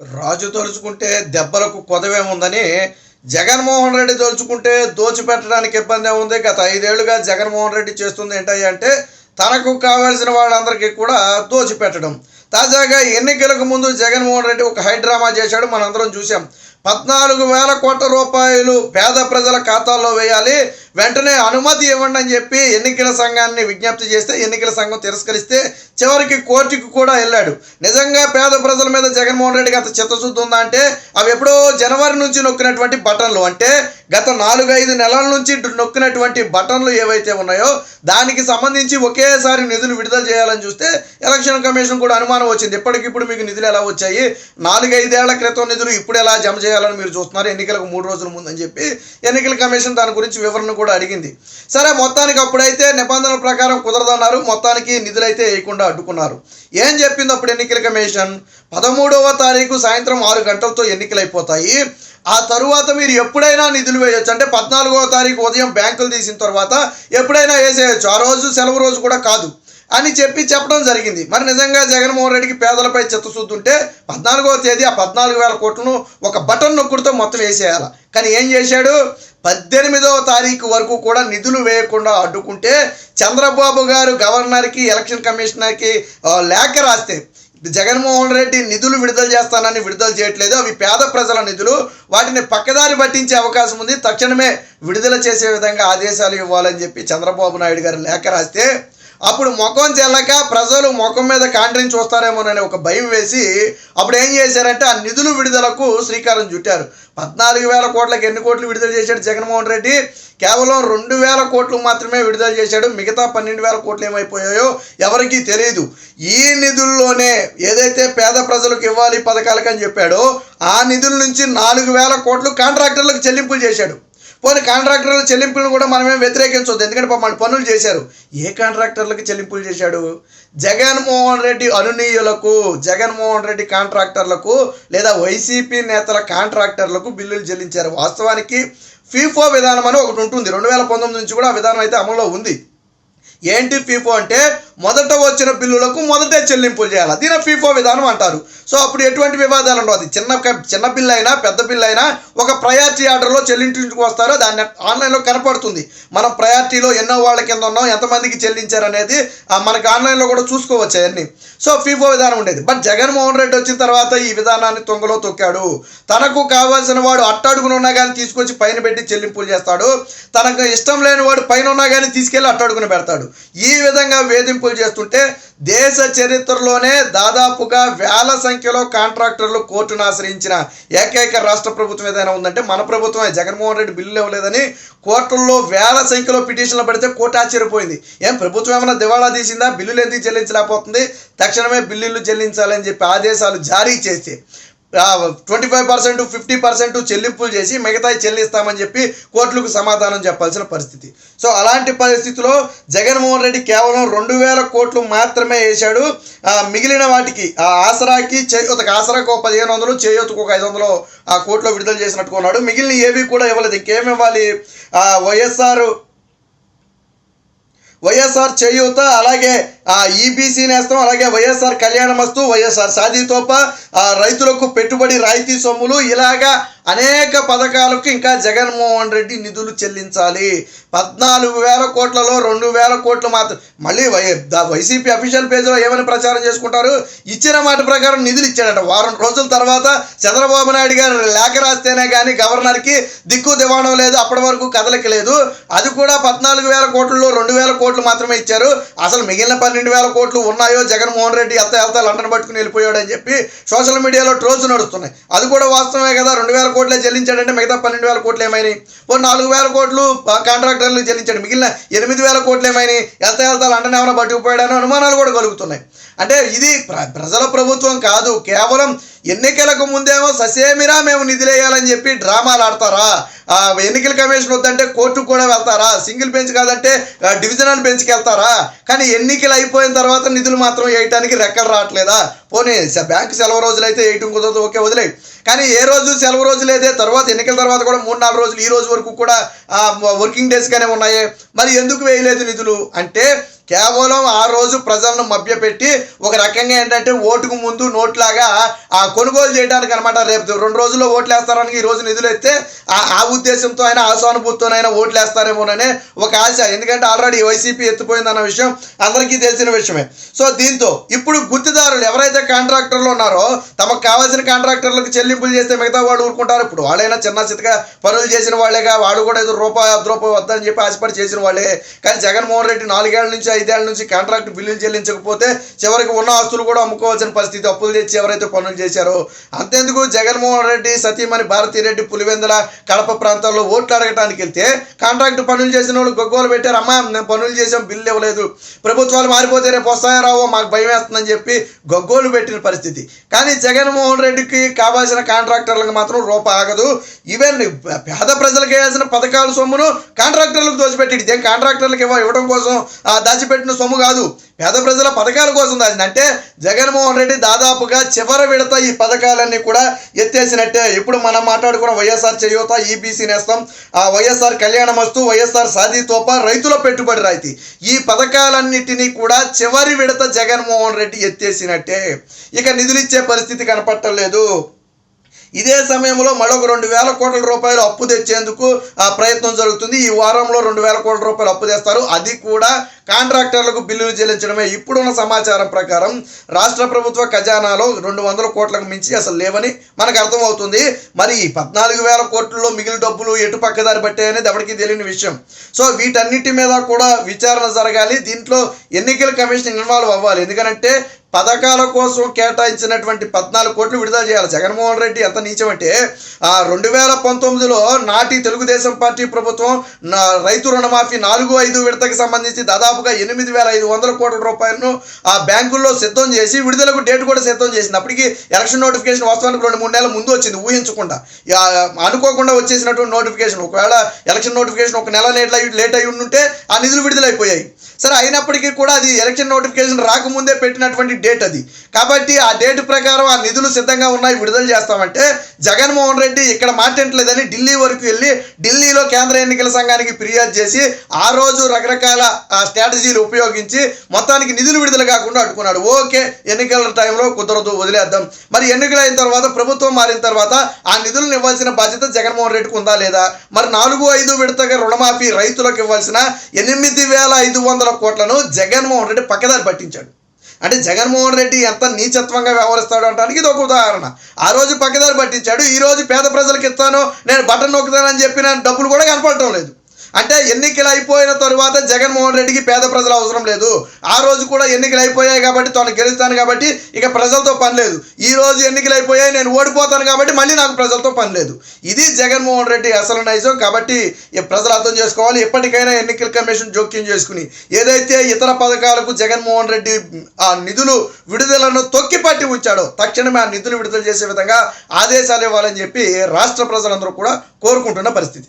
రాజు తలుచుకుంటే దెబ్బలకు కొదవేముందని జగన్మోహన్ రెడ్డి తలుచుకుంటే దోచిపెట్టడానికి ఇబ్బంది ఉంది. గత ఐదేళ్ళుగా జగన్మోహన్ రెడ్డి చేస్తుంది ఏంటయ్య అంటే తనకు కావాల్సిన వాళ్ళందరికీ కూడా దోచిపెట్టడం. తాజాగా ఎన్నికలకు ముందు జగన్మోహన్ రెడ్డి ఒక హైడ్రామా చేశాడు. మనందరం చూసాం పద్నాలుగు వేల కోట్ల రూపాయలు పేద ప్రజల ఖాతాల్లో వేయాలి. వెంటనే అనుమతి ఇవ్వండి అని చెప్పి ఎన్నికల సంఘాన్ని విజ్ఞప్తి చేస్తే ఎన్నికల సంఘం తిరస్కరిస్తే చివరికి కోర్టుకు కూడా వెళ్ళాడు. నిజంగా పేద ప్రజల మీద జగన్మోహన్ రెడ్డికి అంత చిత్తశుద్ధి ఉందా అంటే అవి ఎప్పుడో జనవరి నుంచి నొక్కినటువంటి బటన్లు. అంటే గత నాలుగైదు నెలల నుంచి నొక్కినటువంటి బటన్లు ఏవైతే ఉన్నాయో దానికి సంబంధించి ఒకేసారి నిధులు విడుదల చేయాలని చూస్తే ఎలక్షన్ కమిషన్ కూడా అనుమానం వచ్చింది. ఇప్పటికిప్పుడు మీకు నిధులు ఎలా వచ్చాయి? నాలుగైదేళ్ళ క్రితం నిధులు ఇప్పుడు ఎలా జమ చేయాలని మీరు చూస్తున్నారు. ఎన్నికలకు మూడు రోజుల ముందని చెప్పి ఎన్నికల కమిషన్ దాని గురించి వివరణ కూడా అడిగింది. సరే మొత్తానికి అప్పుడైతే నిబంధనల ప్రకారం కుదరదన్నారు. మొత్తానికి నిధులైతే వేయకుండా అడ్డుకున్నారు. ఏం చెప్పింది అప్పుడు ఎన్నికల కమిషన్? పదమూడవ తారీఖు సాయంత్రం ఆరు గంటలతో ఎన్నికలు అయిపోతాయి ఆ తరువాత మీరు ఎప్పుడైనా నిధులు వేయొచ్చు. అంటే పద్నాలుగవ తారీఖు ఉదయం బ్యాంకులు తీసిన తర్వాత ఎప్పుడైనా వేసేయచ్చు. ఆ రోజు సెలవు రోజు కూడా కాదు. అని చెప్పి చెప్పడం జరిగింది. మరి నిజంగా జగన్మోహన్ రెడ్డికి పేదలపై చిత్తశుద్ధి ఉంటే పద్నాలుగవ తేదీ ఆ పద్నాలుగు వేల కోట్లను ఒక బటన్ నొక్కుడుతో మొత్తం వేసేయాలి. కానీ ఏం చేశాడు? పద్దెనిమిదవ తారీఖు వరకు కూడా నిధులు వేయకుండా అడ్డుకుంటే చంద్రబాబు గారు గవర్నర్కి ఎలక్షన్ కమిషనర్కి లేఖ రాస్తే జగన్మోహన్ రెడ్డి నిధులు విడుదల చేస్తానని విడుదల చేయట్లేదు. అవి పేద ప్రజల నిధులు. వాటిని పక్కదారి పట్టించే అవకాశం ఉంది. తక్షణమే విడుదల చేసే విధంగా ఆదేశాలు ఇవ్వాలని చెప్పి చంద్రబాబు నాయుడు గారు లేఖ రాస్తే అప్పుడు ముఖం చెల్లక ప్రజలు ముఖం మీద కాండ్రించి చూస్తారేమోనని ఒక భయం వేసి అప్పుడు ఏం చేశారంటే ఆ నిధులు విడుదలకు శ్రీకారం చుట్టారు. పద్నాలుగు వేల కోట్లకు ఎన్ని కోట్లు విడుదల చేశాడు జగన్మోహన్ రెడ్డి? కేవలం రెండు వేల కోట్లు మాత్రమే విడుదల చేశాడు. మిగతా పన్నెండు వేల కోట్లు ఏమైపోయాయో ఎవరికీ తెలియదు ఈ నిధుల్లోనే ఏదైతే పేద ప్రజలకు ఇవ్వాలి పథకాలకని చెప్పాడో ఆ నిధుల నుంచి నాలుగు వేల కోట్లు కాంట్రాక్టర్లకు చెల్లింపులు చేశాడు. పోనీ కాంట్రాక్టర్ల చెల్లింపులను కూడా మనమేం వ్యతిరేకించవద్దు ఎందుకంటే పాపం వాళ్ళు పనులు చేశారు. ఏ కాంట్రాక్టర్లకు చెల్లింపులు చేశాడు? జగన్మోహన్ రెడ్డి అనునీయులకు జగన్మోహన్ రెడ్డి కాంట్రాక్టర్లకు లేదా వైసీపీ నేతల కాంట్రాక్టర్లకు బిల్లులు చెల్లించారు. వాస్తవానికి ఫీఫో విధానం అని ఒకటి ఉంటుంది. రెండు వేల పంతొమ్మిది నుంచి కూడా ఆ విధానం అయితే అమల్లో ఉంది. ఏంటి ఫీఫో అంటే మొదట వచ్చిన బిల్లులకు మొదటే చెల్లింపులు చేయాలి. దీని ఫీఫో విధానం అంటారు. సో అప్పుడు ఎటువంటి వివాదాలు ఉండవు. అది చిన్న చిన్న బిల్లు అయినా పెద్ద బిల్లు అయినా ఒక ప్రయారిటీ ఆర్డర్లో చెల్లించుకు వస్తారో దాన్ని ఆన్లైన్లో కనపడుతుంది. మనం ప్రయారిటీలో ఎన్నో వాళ్ళ కింద ఉన్నాం ఎంతమందికి చెల్లించారు అనేది మనకి ఆన్లైన్లో కూడా చూసుకోవచ్చు అవన్నీ. సో ఫీఫో విధానం ఉండేది. బట్ జగన్మోహన్ రెడ్డి వచ్చిన తర్వాత ఈ విధానాన్ని తొంగలో తొక్కాడు. తనకు కావాల్సిన వాడు అట్టడుగున ఉన్నా కానీ తీసుకొచ్చి పైన పెట్టి చెల్లింపులు చేస్తాడు. తనకు ఇష్టం లేని వాడు పైన ఉన్నా కానీ తీసుకెళ్ళి అట్టడుగున పెడతాడు. ఈ విధంగా వేధింపులు చేస్తుంటే దేశ చరిత్రలోనే దాదాపుగా వేల సంఖ్యలో కాంట్రాక్టర్లు కోర్టును ఆశ్రయించిన ఏకైక రాష్ట్ర ప్రభుత్వం ఏదైనా ఉందంటే మన ప్రభుత్వమే. జగన్మోహన్ రెడ్డి బిల్లు ఇవ్వలేదని కోర్టుల్లో వేల సంఖ్యలో పిటిషన్లు పడితే కోర్టు ఆశ్చర్యపోయింది. ఏం ప్రభుత్వం ఏమైనా దివాళా తీసిందా? బిల్లులు ఎందుకు చెల్లించలేకపోతుంది? తక్షణమే బిల్లులు చెల్లించాలని చెప్పి ఆదేశాలు జారీ చేసి twenty five percent fifty percent చెల్లింపులు చేసి మిగతాయి చెల్లిస్తామని చెప్పి కోర్టులకు సమాధానం చెప్పాల్సిన పరిస్థితి. సో అలాంటి పరిస్థితిలో జగన్మోహన్ రెడ్డి కేవలం రెండు వేల కోట్లు మాత్రమే వేశాడు. మిగిలిన వాటికి ఆ ఆసరాకి చేయూతకు ఆసరాకు ఒక పదిహేను వందలు చేయూతకు ఒక ఐదు వందలు ఆ కోట్లో విడుదల చేసినట్టుకున్నాడు మిగిలిన ఏవి కూడా ఇవ్వలేదు. ఇంకేమి ఇవ్వాలి? వైఎస్ఆర్ వైఎస్ఆర్ చేయూత అలాగే ఈబీసీ నేస్తం అలాగే వైఎస్ఆర్ కళ్యాణమస్తు వైఎస్ఆర్ సాదీతోప ఆ, రైతులకు పెట్టుబడి రాయితీ సొమ్ములు. ఇలాగా అనేక పథకాలకు ఇంకా జగన్మోహన్ రెడ్డి నిధులు చెల్లించాలి. పద్నాలుగు వేల కోట్లలో రెండు వేల కోట్లు మాత్రం మళ్ళీ వై వైసీపీ అఫీషియల్ పేజ్లో ఏమని ప్రచారం చేసుకుంటారు? ఇచ్చిన మాట ప్రకారం నిధులు ఇచ్చాడట. వారం రోజుల తర్వాత చంద్రబాబు నాయుడు గారు లేఖ రాస్తేనే కానీ గవర్నర్కి దిక్కు దివాణం లేదు. అప్పటి వరకు కదలిక లేదు. అది కూడా పద్నాలుగు వేల కోట్లలో రెండు వేల కోట్లు మాత్రమే ఇచ్చారు. అసలు మిగిలిన పని పన్నెండు వేల కోట్లు ఉన్నాయో జగన్మోహన్ రెడ్డి వెళ్తా వెళ్తా లండన్ పట్టుకుని వెళ్ళిపోయాడు అని చెప్పి సోషల్ మీడియాలో ట్రోల్స్ నడుస్తున్నాయి. అది కూడా వాస్తవమే కదా రెండు వేల కోట్లే చెల్లించాడంటే మిగతా పన్నెండు వేల కోట్లు ఏమైనాయి? ఓ నాలుగు వేల కోట్లు కాంట్రాక్టర్లు చెల్లించాడు మిగిలిన ఎనిమిది వేల కోట్లు ఏమైనాయి? వెళ్తా వెళ్తా లండన్ ఏమైనా పట్టుకుపోయాడని అనుమానాలు కూడా కలుగుతున్నాయి. అంటే ఇది ప్ర- ప్రజల ప్రభుత్వం కాదు కేవలం ఎన్నికలకు ముందేమో ససేమిరా మేము నిధులేయాలని చెప్పి డ్రామాలు ఆడతారా? ఎన్నికల కమిషన్ వద్దంటే కోర్టుకు కూడా వెళ్తారా? సింగిల్ బెంచ్ కాదంటే డివిజనల్ బెంచ్కి వెళ్తారా? కానీ ఎన్నికలు అయిపోయిన తర్వాత నిధులు మాత్రం వేయటానికి రెక్కలు రావట్లేదా? పోనీ బ్యాంకు సెలవు రోజులు అయితే వేయటం కుదరదు ఓకే వదిలే కానీ ఏ రోజు సెలవు రోజు లేదే తర్వాత ఎన్నికల తర్వాత కూడా మూడు నాలుగు రోజులు ఈ రోజు వరకు కూడా వర్కింగ్ డేస్గానే ఉన్నాయి. మరి ఎందుకు వేయలేదు నిధులు? అంటే కేవలం ఆ రోజు ప్రజలను మభ్యపెట్టి ఒక రకంగా ఏంటంటే ఓటుకు ముందు నోట్లాగా ఆ కొనుగోలు చేయడానికి అనమాట రేపు రెండు రోజుల్లో ఓట్లు వేస్తారని ఈ రోజు నిధులు ఎత్తే ఆ ఉద్దేశంతో అయినా ఆ సానుభూతితోనైనా ఓట్లు వేస్తారేమోననే ఒక ఆశ. ఎందుకంటే ఆల్రెడీ వైసీపీ ఎత్తిపోయిందన్న విషయం అందరికీ తెలిసిన విషయమే. సో దీంతో ఇప్పుడు గుర్తుదారులు ఎవరైతే కాంట్రాక్టర్లు ఉన్నారో తమకు కావాల్సిన కాంట్రాక్టర్లకు చెల్లింపులు చేస్తే మిగతా వాళ్ళు ఊరుకుంటారు. ఇప్పుడు వాళ్ళైనా చిన్న చితగా పనులు చేసిన వాళ్ళేగా వాడు కూడా ఏదో రూపాయి అర్ధ రూపాయి వద్దని చెప్పి ఆశపడి చేసిన వాళ్ళే. కానీ జగన్మోహన్ రెడ్డి నాలుగేళ్ళ నుంచి ఐదేళ్ళ నుంచి కాంట్రాక్ట్ బిల్లులు చెల్లించకపోతే చివరికి ఉన్న ఆస్తులు కూడా అమ్ముకోవాల్సిన పరిస్థితి అప్పులు తెచ్చి ఎవరైతే పనులు చేశారో. అంతెందుకు జగన్మోహన్ రెడ్డి సతీమణి భారతీరెడ్డి పులివెందుల కడప ప్రాంతాల్లో ఓట్లు అడగడానికి వెళ్తే కాంట్రాక్ట్ పనులు చేసిన వాళ్ళు గొగ్గోలు పెట్టారు అమ్మా మేము పనులు చేసాం బిల్లు ఇవ్వలేదు. ప్రభుత్వాలు మారిపోతే రేపు వస్తాయో రావో మాకు భయం వేస్తుందని చెప్పి గొగ్గోలు పెట్టిన పరిస్థితి. కానీ జగన్మోహన్ రెడ్డికి కావాల్సిన కాంట్రాక్టర్లకు మాత్రం రూప ఆగదు. ఈవెన్ పేద ప్రజలకు వేయాల్సిన పథకాల సొమ్మును కాంట్రాక్టర్లకు దోచిపెట్టి ఇదేం కాంట్రాక్టర్లకు ఇవ్వ ఇవ్వడం కోసం ఆ, దాచిపెట్టిన సొమ్ము కాదు. పేద ప్రజల పథకాల కోసం దాచింది. అంటే జగన్మోహన్ రెడ్డి దాదాపుగా చివరి విడత ఈ పథకాలన్నీ కూడా ఎత్తేసినట్టే. ఇప్పుడు మనం మాట్లాడుకున్న వైఎస్ఆర్ చేయూత ఈబీసీ నేస్తం ఆ వైఎస్ఆర్ కళ్యాణమస్తు వైఎస్ఆర్ సాది తోప రైతుల పెట్టుబడి రాయితీ. ఈ పథకాలన్నిటినీ కూడా చివరి విడత జగన్మోహన్ రెడ్డి ఎత్తేసినట్టే. ఇక నిధులు ఇచ్చే పరిస్థితి కనపట్టలేదు ఇదే సమయంలో మరొక రెండు వేల కోట్ల రూపాయలు అప్పు తెచ్చేందుకు ఆ ప్రయత్నం జరుగుతుంది. ఈ వారంలో రెండు వేల కోట్ల రూపాయలు అప్పు తెస్తారు. అది కూడా కాంట్రాక్టర్లకు బిల్లులు చెల్లించడమే. ఇప్పుడున్న సమాచారం ప్రకారం రాష్ట్ర ప్రభుత్వ ఖజానాలో రెండు వందల కోట్లకు మించి అసలు లేవని మనకు అర్థమవుతుంది. మరి ఈ పద్నాలుగు వేల కోట్లలో మిగిలిన డబ్బులు ఎటు పక్కదారి పట్టాయి అనేది ఎవరికి తెలియని విషయం. సో వీటన్నిటి మీద కూడా విచారణ జరగాలి. దీంట్లో ఎన్నికల కమిషన్ ఇన్వాల్వ్ అవ్వాలి. ఎందుకంటే పథకాల కోసం కేటాయించినటువంటి పద్నాలుగు కోట్లు విడుదల చేయాలి. జగన్మోహన్ రెడ్డి ఎంత నీచమంటే అంటే ఆ రెండు వేల పంతొమ్మిదిలో నాటి తెలుగుదేశం పార్టీ ప్రభుత్వం నా రైతు రుణమాఫీ నాలుగు ఐదు విడతకి సంబంధించి దాదాపుగా ఎనిమిది వేల ఐదు వందల కోట్ల రూపాయలను ఆ బ్యాంకుల్లో సిద్ధం చేసి విడుదలకు డేట్ కూడా సిద్ధం చేసింది అప్పటికి ఎలక్షన్ నోటిఫికేషన్ వాస్తవానికి రెండు మూడు నెలల ముందు వచ్చింది ఊహించకుండా. అనుకోకుండా వచ్చేసినటువంటి నోటిఫికేషన్ ఒకవేళ ఎలక్షన్ నోటిఫికేషన్ ఒక నెల లేట్ అయి లేట్ అయి ఉంటే ఆ నిధులు విడుదలైపోయాయి. సరే అయినప్పటికీ కూడా అది ఎలక్షన్ నోటిఫికేషన్ రాకముందే పెట్టినటువంటి డేట్ అది. కాబట్టి ఆ డేట్ ప్రకారం ఆ నిధులు సిద్ధంగా ఉన్నాయి విడుదల చేస్తామంటే జగన్మోహన్ రెడ్డి ఇక్కడ మాట్లాడలేదని ఢిల్లీ వరకు వెళ్ళి ఢిల్లీలో కేంద్ర ఎన్నికల సంఘానికి ఫిర్యాదు చేసి ఆ రోజు రకరకాల స్ట్రాటజీలు ఉపయోగించి మొత్తానికి నిధులు విడుదల కాకుండా అడ్డుకున్నాడు. ఓకే ఎన్నికల టైంలో కుదరదు వదిలేద్దాం. మరి ఎన్నికలు అయిన తర్వాత ప్రభుత్వం మారిన తర్వాత ఆ నిధులను ఇవ్వాల్సిన బాధ్యత జగన్మోహన్ రెడ్డికి ఉందా లేదా? మరి నాలుగు ఐదు విడతగా రుణమాఫీ రైతులకు ఇవ్వాల్సిన ఎనిమిది వేల ఐదు వందల కోట్లను జగన్మోహన్ రెడ్డి పక్కదారి పట్టించాడు. అంటే జగన్మోహన్ రెడ్డి ఎంత నీచత్వంగా వ్యవహరిస్తాడు అంటానికి ఇది ఒక ఉదాహరణ. ఆ రోజు పక్కదారి పట్టించాడు ఈరోజు పేద ప్రజలకు ఇస్తాను నేను బటన్ నొక్కుతానని చెప్పిన డబ్బులు కూడా కనపడటం లేదు. అంటే ఎన్నికలు అయిపోయిన తరువాత జగన్మోహన్ రెడ్డికి పేద ప్రజల అవసరం లేదు. ఆ రోజు కూడా ఎన్నికలు అయిపోయాయి కాబట్టి తను గెలుస్తాను కాబట్టి ఇక ప్రజలతో పని లేదు. ఈ రోజు ఎన్నికలు అయిపోయాయి నేను ఓడిపోతాను కాబట్టి మళ్ళీ నాకు ప్రజలతో పని లేదు. ఇది జగన్మోహన్ రెడ్డి అసలు నైజం కాబట్టి ప్రజలు అర్థం చేసుకోవాలి. ఎప్పటికైనా ఎన్నికల కమిషన్ జోక్యం చేసుకుని ఏదైతే ఇతర పథకాలకు జగన్మోహన్ రెడ్డి ఆ నిధులు విడుదలను తొక్కిపట్టి ఉంచాడో తక్షణమే ఆ నిధులు విడుదల చేసే విధంగా ఆదేశాలు ఇవ్వాలని చెప్పి రాష్ట్ర ప్రజలందరూ కూడా కోరుకుంటున్న పరిస్థితి.